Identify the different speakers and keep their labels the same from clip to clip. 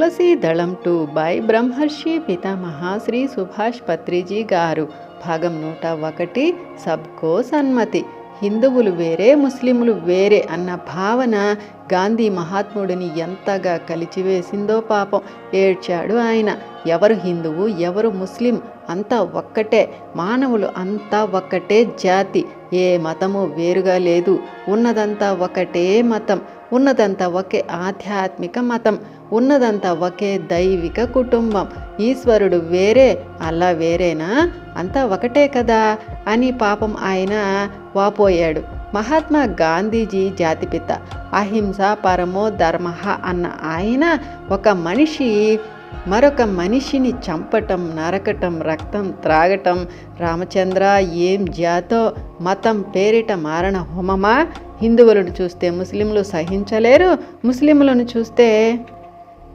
Speaker 1: తులసి దళం two by బ్రహ్మర్షి పితామహ శ్రీ సుభాష్ పత్రిజీ గారు భాగం నూట ఒకటి సబ్కో సన్మతి హిందువులు వేరే ముస్లింలు వేరే అన్న భావన గాంధీ మహాత్ముడిని ఎంతగా కలిచివేసిందో పాపం ఏడ్చాడు ఆయన। ఎవరు హిందువు ఎవరు ముస్లిం అంతా ఒక్కటే. మానవులు అంతా ఒక్కటే జాతి. ఏ మతము వేరుగా లేదు. ఉన్నదంతా ఒకటే మతం. ఉన్నదంతా ఒకే ఆధ్యాత్మిక మతం. ఉన్నదంతా ఒకే దైవిక కుటుంబం. ఈశ్వరుడు వేరే అల్లా వేరేనా? అంతా ఒకటే కదా? అని పాపం ఆయన వాపోయాడు. మహాత్మా గాంధీజీ జాతిపిత. అహింస పరమో ధర్మ అన్న ఆయన ఒక మనిషి మరొక మనిషిని చంపటం నరకటం రక్తం త్రాగటం రామచంద్ర ఏం జాతో మతం పేరిట మారణ హోమమా? హిందువులను చూస్తే ముస్లింలు సహించలేరు ముస్లింలను చూస్తే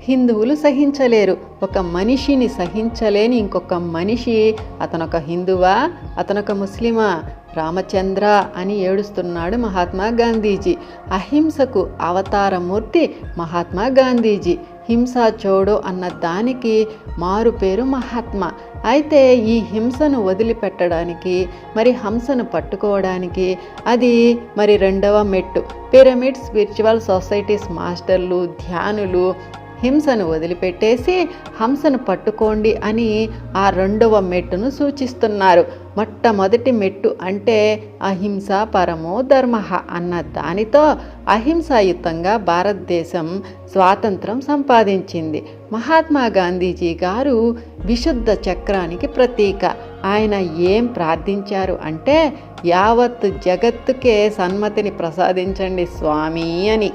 Speaker 1: హిందువులు సహించలేరు. ఒక మనిషిని సహించలేని ఇంకొక మనిషి అతనొక హిందువా? అతనొక ముస్లిమా? రామచంద్ర అని ఏడుస్తున్నాడు మహాత్మా గాంధీజీ. అహింసకు అవతారమూర్తి మహాత్మా గాంధీజీ. హింస చోడో అన్న దానికి మారు పేరు మహాత్మ. అయితే ఈ హింసను వదిలిపెట్టడానికి మరి హంసను పట్టుకోవడానికి అది మరి రెండవ మెట్టు. పిరమిడ్ స్పిరిచువల్ సొసైటీస్ మాస్టర్లు ధ్యానులు హింసను వదిలిపెట్టేసి హంసను పట్టుకోండి అని ఆ రెండవ మెట్టును సూచిస్తున్నారు. మొట్టమొదటి మెట్టు అంటే అహింస పరమో ధర్మ అన్న దానితో అహింసాయుతంగా భారతదేశం స్వాతంత్రం సంపాదించింది. మహాత్మా గాంధీజీ గారు విశుద్ధ చక్రానికి ప్రతీక. ఆయన ఏం ప్రార్థించారు అంటే యావత్ జగత్తుకే సన్మతిని ప్రసాదించండి స్వామి అని.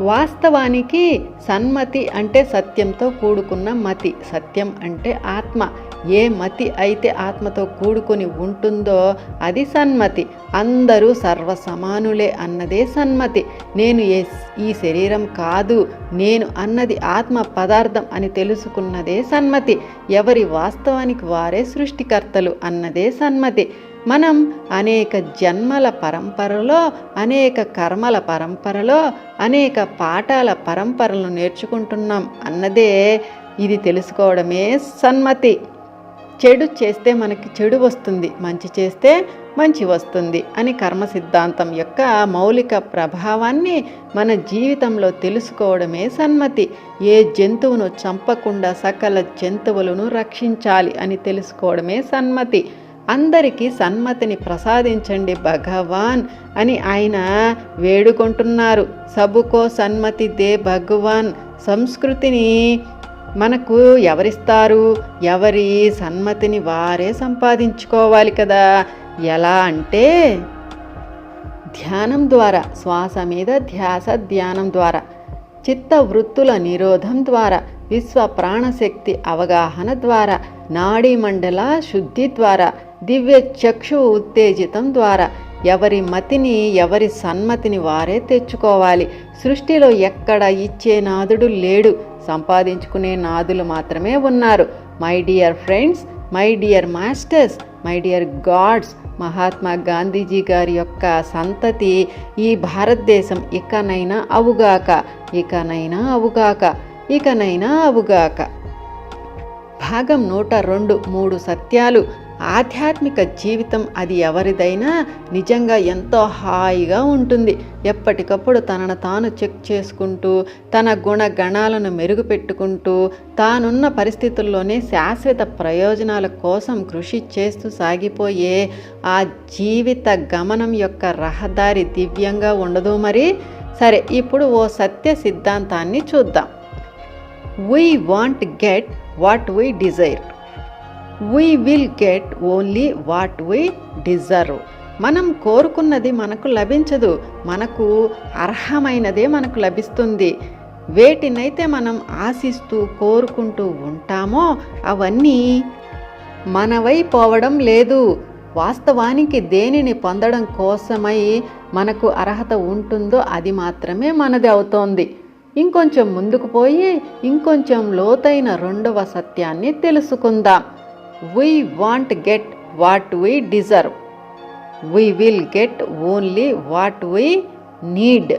Speaker 1: వాస్తవానికి సన్మతి అంటే సత్యంతో కూడుకున్న మతి. సత్యం అంటే ఆత్మ. ఏ మతి అయితే ఆత్మతో కూడుకొని ఉంటుందో అది సన్మతి. అందరూ సర్వ సమానులే అన్నదే సన్మతి. నేను ఏ ఈ శరీరం కాదు నేను అన్నది ఆత్మ పదార్థం అని తెలుసుకున్నదే సన్మతి. ఎవరి వాస్తవానికి వారే సృష్టికర్తలు అన్నదే సన్మతి. మనం అనేక జన్మల పరంపరలో అనేక కర్మల పరంపరలో అనేక పాఠాల పరంపరలను నేర్చుకుంటున్నాం అన్నదే ఇది తెలుసుకోవడమే సన్మతి. చెడు చేస్తే మనకి చెడు వస్తుంది మంచి చేస్తే మంచి వస్తుంది అని కర్మ సిద్ధాంతం యొక్క మౌలిక ప్రభావాన్ని మన జీవితంలో తెలుసుకోవడమే సన్మతి. ఏ జంతువును చంపకుండా సకల జంతువులను రక్షించాలి అని తెలుసుకోవడమే సన్మతి. అందరికీ సన్మతిని ప్రసాదించండి భగవాన్ అని ఆయన వేడుకుంటున్నారు. సబుకో సన్మతి దే భగవాన్. సంస్కృతిని మనకు ఎవరిస్తారు? ఎవరి సన్మతిని వారే సంపాదించుకోవాలి కదా. ఎలా అంటే ధ్యానం ద్వారా శ్వాస మీద ధ్యాస ధ్యానం ద్వారా చిత్త వృత్తుల నిరోధం ద్వారా విశ్వ ప్రాణశక్తి అవగాహన ద్వారా నాడీ మండల శుద్ధి ద్వారా దివ్య చక్షు ఉత్తేజితం ద్వారా ఎవరి మతిని ఎవరి సన్మతిని వారే తెచ్చుకోవాలి. సృష్టిలో ఎక్కడ ఇచ్చే నాదుడు లేడు. సంపాదించుకునే నాదులు మాత్రమే ఉన్నారు. My dear friends my dear masters my dear gods Mahatma Gandhiji గారి యొక్క సంతతి ఈ భారతదేశం ఇకనైనా అవుగాక ఇకనైనా అవుగాక ఇకనైనా అవుగాక. భాగం నూట రెండు మూడు సత్యాలు ఆధ్యాత్మిక జీవితం అది ఎవరిదైనా నిజంగా ఎంతో హాయిగా ఉంటుంది. ఎప్పటికప్పుడు తనను తాను చెక్ చేసుకుంటూ తన గుణగణాలను మెరుగుపెట్టుకుంటూ తానున్న పరిస్థితుల్లోనే శాశ్వత ప్రయోజనాల కోసం కృషి చేస్తూ సాగిపోయే ఆ జీవిత గమనం యొక్క రహదారి దివ్యంగా ఉండదు మరి? సరే ఇప్పుడు ఓ సత్య సిద్ధాంతాన్ని చూద్దాం. We want get what we desire we will get only what we deserve మనం కోరుకున్నది మనకు లభించదు. మనకు అర్హమైనదే మనకు లభిస్తుంది. వేటినైతే మనం ఆశిస్తూ కోరుకుంటూ ఉంటామో అవన్నీ మనవై పోవడం లేదు. వాస్తవానికి దేనిని పొందడం కోసమై మనకు అర్హత ఉంటుందో అది మాత్రమే మనది అవుతోంది. ఇంకొంచెం ముందుకు పోయి ఇంకొంచెం లోతైన రెండవ సత్యాన్ని తెలుసుకుందాం. We want get what we deserve we will get only what we need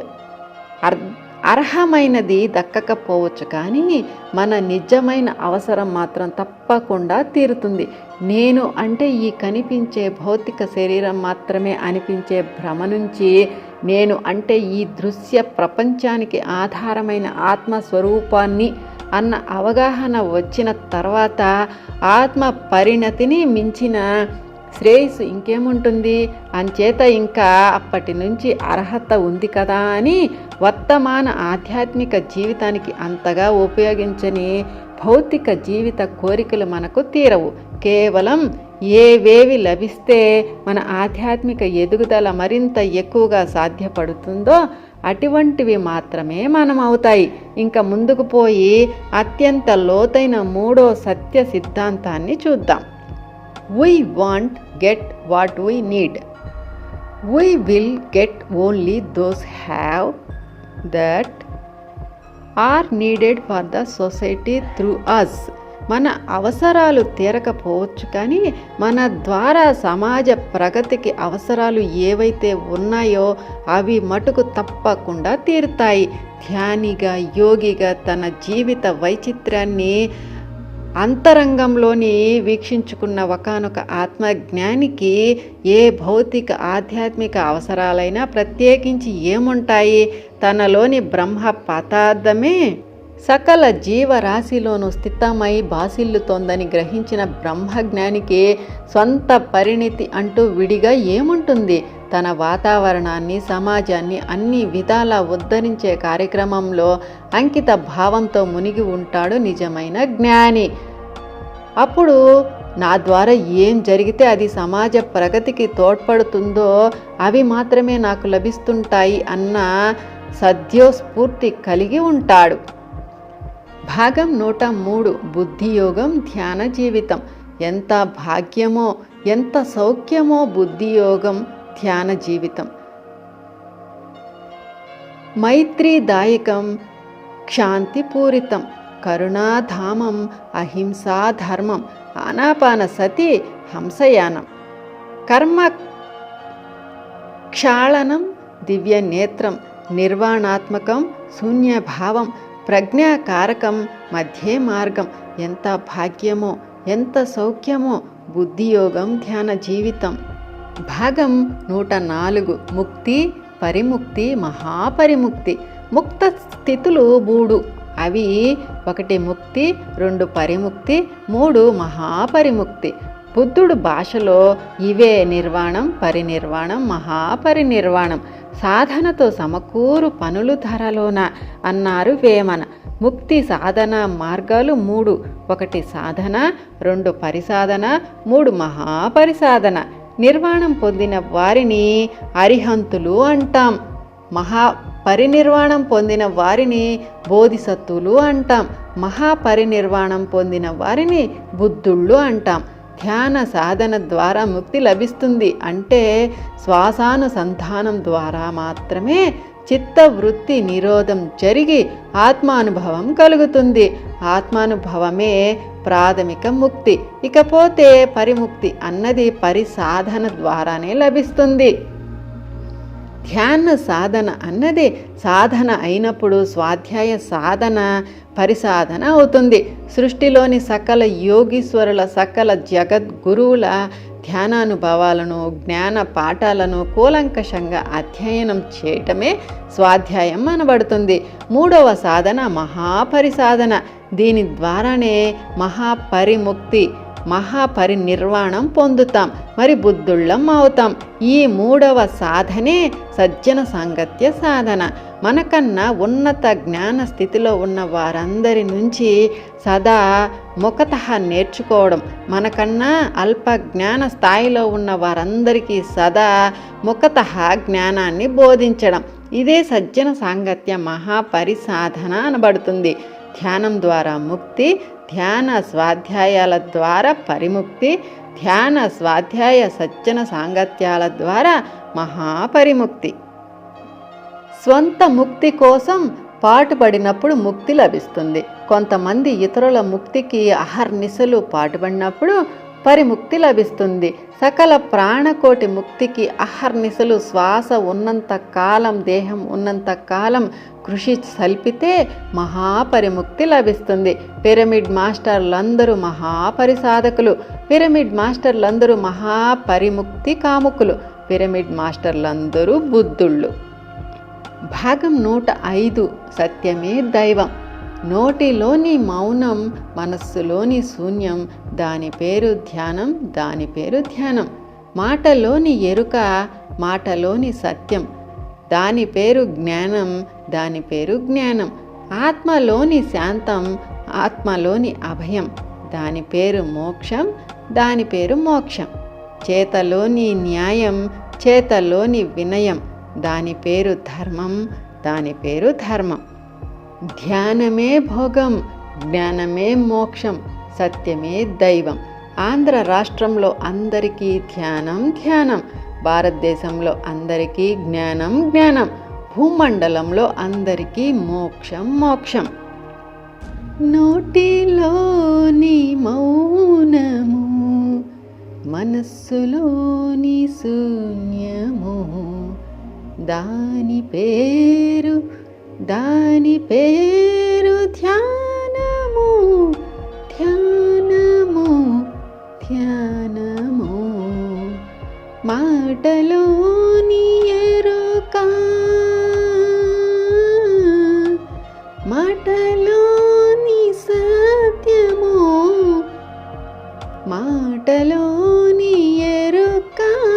Speaker 1: అర్హమైనది దక్కకపోవచ్చు కానీ మన నిజమైన అవసరం మాత్రం తప్పకుండా తీరుతుంది. నేను అంటే ఈ కనిపించే భౌతిక శరీరం మాత్రమే అనిపించే భ్రమ నుంచి నేను అంటే ఈ దృశ్య ప్రపంచానికి ఆధారమైన ఆత్మస్వరూపాన్ని అన్న అవగాహన వచ్చిన తర్వాత ఆత్మ పరిణతిని మించిన శ్రేయస్సు ఇంకేముంటుంది? అంచేత ఇంకా అప్పటి నుంచి అర్హత ఉంది కదా అని వర్తమాన ఆధ్యాత్మిక జీవితానికి అంతగా ఉపయోగించని భౌతిక జీవిత కోరికలు మనకు తీరవు. కేవలం ఏవేవి లభిస్తే మన ఆధ్యాత్మిక ఎదుగుదల మరింత ఎక్కువగా సాధ్యపడుతుందో అటువంటివి మాత్రమే మనం అవుతాయి ఇంకా ముందుకు పోయి అత్యంత లోతైన మూడో సత్య సిద్ధాంతాన్ని చూద్దాం. We want get what we need we will get only those have that are needed for the society through us మన అవసరాలు తీరకపోవచ్చు కానీ మన ద్వారా సమాజ ప్రగతికి అవసరాలు ఏవైతే ఉన్నాయో అవి మటుకు తప్పకుండా తీరుతాయి. ధ్యానిగా యోగిగా తన జీవిత వైచిత్ర్యాన్ని అంతరంగంలోని వీక్షించుకున్న ఒకనొక ఆత్మజ్ఞానికి ఏ భౌతిక ఆధ్యాత్మిక అవసరాలైనా ప్రత్యేకించి ఏముంటాయి? తనలోని బ్రహ్మ పదార్థమే సకల జీవరాశిలోనూ స్థితమై బాసిల్లుతోందని గ్రహించిన బ్రహ్మజ్ఞానికి స్వంత పరిణితి అంటూ విడిగా ఏముంటుంది? తన వాతావరణాన్ని సమాజాన్ని అన్ని విధాలా ఉద్ధరించే కార్యక్రమంలో అంకిత భావంతో మునిగి ఉంటాడు నిజమైన జ్ఞాని. అప్పుడు నా ద్వారా ఏం జరిగితే అది సమాజ ప్రగతికి తోడ్పడుతుందో అవి మాత్రమే నాకు లభిస్తుంటాయి అన్న సద్యోస్ఫూర్తి కలిగి ఉంటాడు. భాగం నూట మూడు బుద్ధియోగం ధ్యాన జీవితం. ఎంత భాగ్యమో ఎంత సౌఖ్యమో బుద్ధియోగం ధ్యాన జీవితం. మైత్రీదాయకం క్షాంతిపూరితం కరుణాధామం అహింసాధర్మం ఆనాపాన సతి హంసయానం. కర్మ క్షాళనం దివ్య నేత్రం నిర్వాణాత్మకం శూన్యభావం ప్రజ్ఞాకారకం మధ్యే మార్గం. ఎంత భాగ్యమో ఎంత సౌఖ్యమో బుద్ధియోగం ధ్యాన జీవితం. భాగం నూట నాలుగు. ముక్తి పరిముక్తి మహాపరిముక్తి. ముక్త స్థితులు మూడు. అవి ఒకటి ముక్తి రెండు పరిముక్తి మూడు మహాపరిముక్తి. బుద్ధుడు భాషలో ఇవే నిర్వాణం పరినిర్వాణం మహాపరినిర్వాణం. సాధనతో సమకూరు పనులు ధరలోన అన్నారు వేమన. ముక్తి సాధన మార్గాలు మూడు. ఒకటి సాధన రెండు పరిసాధన మూడు మహాపరిసాధన. నిర్వాణం పొందిన వారిని అరిహంతులు అంటాం. మహా పరినిర్వాణం పొందిన వారిని బోధిసత్తులు అంటాం. మహాపరినిర్వాణం పొందిన వారిని బుద్ధుళ్ళు అంటాం. ధ్యాన సాధన ద్వారా ముక్తి లభిస్తుంది. అంటే శ్వాసానుసంధానం ద్వారా మాత్రమే చిత్తవృత్తి నిరోధం జరిగి ఆత్మానుభవం కలుగుతుంది. ఆత్మానుభవమే ప్రాథమిక ముక్తి. ఇకపోతే పరిముక్తి అన్నది పరిసాధన ద్వారానే లభిస్తుంది. ధ్యాన సాధన అన్నదే సాధన అయినప్పుడు స్వాధ్యాయ సాధన పరిసాధన అవుతుంది. సృష్టిలోని సకల యోగీశ్వరుల సకల జగద్గురువుల ధ్యానానుభవాలను జ్ఞాన పాఠాలను కూలంకషంగా అధ్యయనం చేయటమే స్వాధ్యాయం అనబడుతుంది. మూడవ సాధన మహాపరిసాధన. దీని ద్వారానే మహాపరిముక్తి మహాపరినిర్వాణం పొందుతాం మరి బుద్ధుళ్ళం అవుతాం. ఈ మూడవ సాధనే సజ్జన సాంగత్య సాధన. మనకన్నా ఉన్నత జ్ఞాన స్థితిలో ఉన్న వారందరి నుంచి సదా ముఖత నేర్చుకోవడం. మనకన్నా అల్ప జ్ఞాన స్థాయిలో ఉన్న వారందరికీ సదా ముఖత జ్ఞానాన్ని బోధించడం. ఇదే సజ్జన సాంగత్య మహాపరిసాధన అనబడుతుంది. ధ్యానం ద్వారా ముక్తి ధ్యాన స్వాధ్యాయాల ద్వారా పరిముక్తి ధ్యాన స్వాధ్యాయ సజ్జన సాంగత్యాల ద్వారా మహాపరిముక్తి. స్వంత ముక్తి కోసం పాటుపడినప్పుడు ముక్తి లభిస్తుంది. కొంతమంది ఇతరుల ముక్తికి అహర్నిశలు పాటుపడినప్పుడు పరిముక్తి లభిస్తుంది. సకల ప్రాణకోటి ముక్తికి అహర్నిశలు శ్వాస ఉన్నంత కాలం దేహం ఉన్నంత కాలం కృషి సల్పితే మహాపరిముక్తి లభిస్తుంది. పిరమిడ్ మాస్టర్లందరూ మహాపరిసాధకులు. పిరమిడ్ మాస్టర్లందరూ మహాపరిముక్తి కాముకులు. పిరమిడ్ మాస్టర్లందరూ బుద్ధుళ్ళు. భాగం నూట ఐదు. సత్యమే దైవం. నోటిలోని మౌనం మనస్సులోని శూన్యం దాని పేరు ధ్యానం దాని పేరు ధ్యానం. మాటలోని ఎరుక మాటలోని సత్యం. దాని పేరు జ్ఞానం దాని పేరు జ్ఞానం. ఆత్మలోని శాంతం ఆత్మలోని అభయం. దాని పేరు మోక్షం దాని పేరు మోక్షం. చేతలోని న్యాయం చేతలోని వినయం. దాని పేరు ధర్మం దాని పేరు ధర్మం. ధ్యానమే భోగం జ్ఞానమే మోక్షం సత్యమే దైవం. ఆంధ్ర రాష్ట్రంలో అందరికీ ధ్యానం ధ్యానం భారతదేశంలో అందరికీ జ్ఞానం జ్ఞానం భూమండలంలో అందరికీ మోక్షం మోక్షం. నోటిలోని మౌనము మనస్సులోని శూన్యము దాని పేరు దాని పేరు ధ్యానము ధ్యానము ధ్యానము. మాటలోని ఎరుక మాటలోని సత్యము మాటలోని ఎరుకా.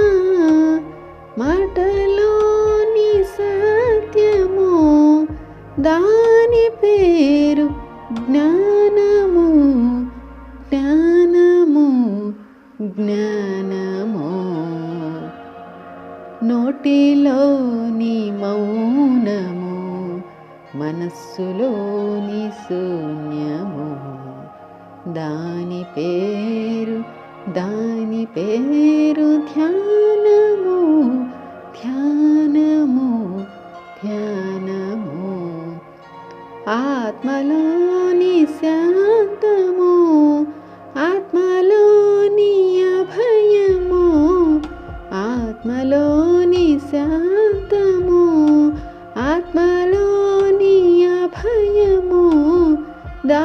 Speaker 1: దాని పేరు జ్ఞానము జ్ఞానము జ్ఞానము. నోటిలోని మౌనము మనస్సులోని శూన్యము. దాని పేరు దాని పేరు ధ్యానము శాంతము ఆత్మలోని అభయము ఆత్మలోని శాంతము ఆత్మలోని అభయము దా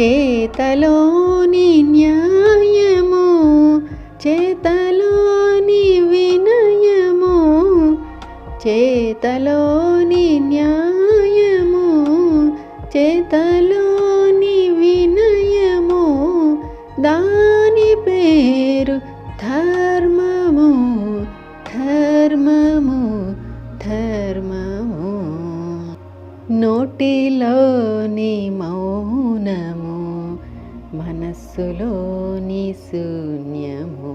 Speaker 1: చేతలోని న్యాయము చేతలోని వినయము చేతలోని న్యాయము చేతలోని వినయము దాని పేరు ధర్మము ధర్మము ధర్మము. నోటిలో మనసులోని శూన్యము.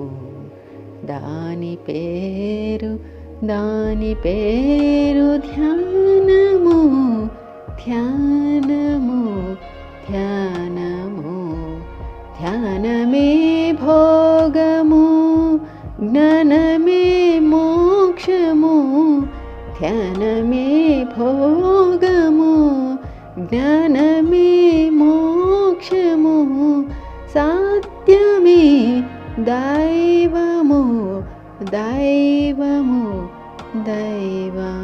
Speaker 1: దాని పేరు దాని పేరు ధ్యానము ధ్యానము ధ్యానము. ధ్యానమే భోగము జ్ఞానమే మోక్షము. ధ్యానమే భోగము జ్ఞానమే మోక్షము. సాధ్యమే. దైవము దైవము దైవము